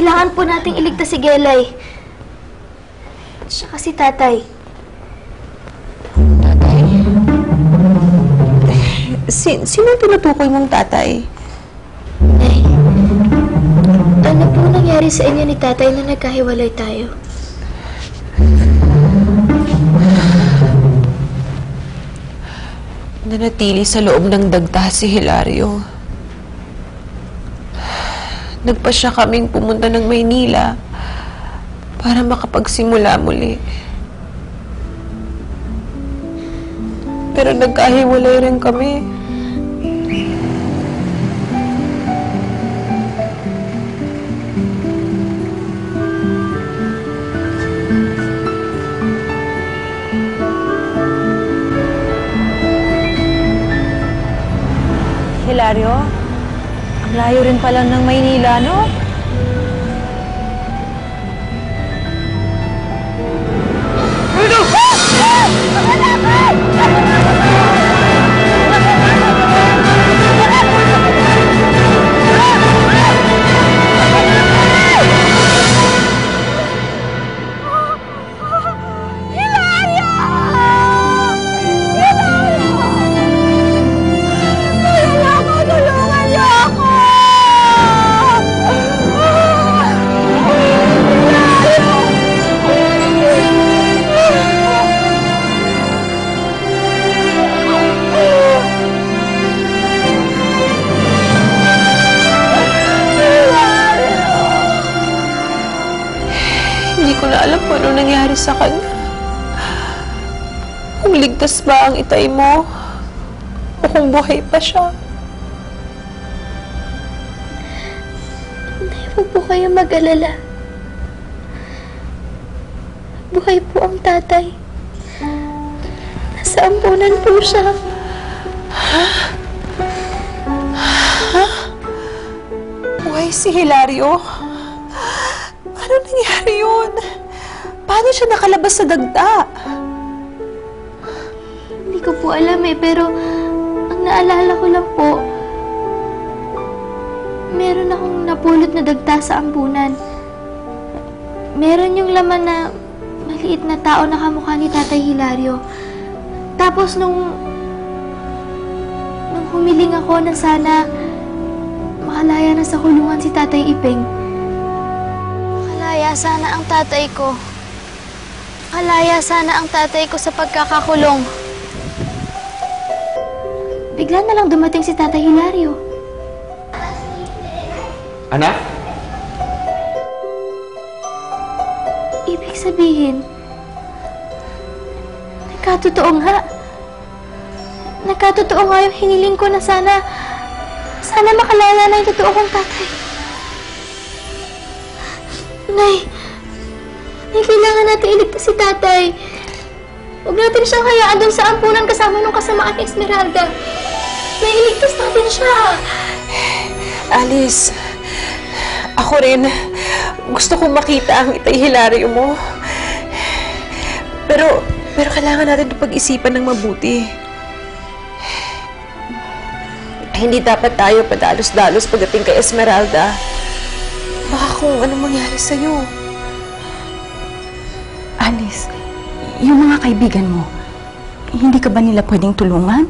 Kailangan po nating iligtas si Gelay. Siya kasi tatay. Sin sino tinutukoy mong tatay? Nay, ano po nangyari sa inyo ni tatay na nagkahiwalay tayo? Nanatili sa loob ng dagta si Hilario. Nagpa siya kaming pumunta ng Maynila para makapagsimula muli. Pero nagkahiwalay rin kami. Hilario, layo rin pala ng Maynila, no? Kung ano nangyari sa kanya. Kung ligtas ba ang itay mo o kung buhay pa siya. Nay, huwag po kayo mag-alala. Buhay po ang tatay. Nasa ampunan po siya. Buhay si Hilario? Paano nangyari yun? Paano siya nakalabas sa dagda? Hindi ko po alam eh, pero ang naalala ko lang po, meron akong napulot na dagta sa ambunan. Meron yung laman na maliit na tao na kamukha ni Tatay Hilario. Tapos nung nung humiling ako na sana makalaya na sa kulungan si Tatay Ipeng. Makalaya sana ang tatay ko. Makalaya sana ang tatay ko sa pagkakakulong. Bigla na lang dumating si Tata Hilario. Anak? Ibig sabihin, nagkatotoo nga. Nagkatotoo nga yung hiniling ko na sana, sana makalala na yung totoo kong tatay. Nay, Nay, kailangan natin iligtas si tatay. Huwag natin siyang hayaan doon sa ampunan kasama nung kasamaan ni Esmeralda. Nay, iligtas natin siya. Alice, ako rin. Gusto kong makita ang itay Hilario mo. Pero, pero kailangan natin pag-isipan ng mabuti. Hindi dapat tayo padalos-dalos pagdating kay Esmeralda. Baka kung ano mangyari sa'yo. Alice, yung mga kaibigan mo, hindi ka ba nila pwedeng tulungan?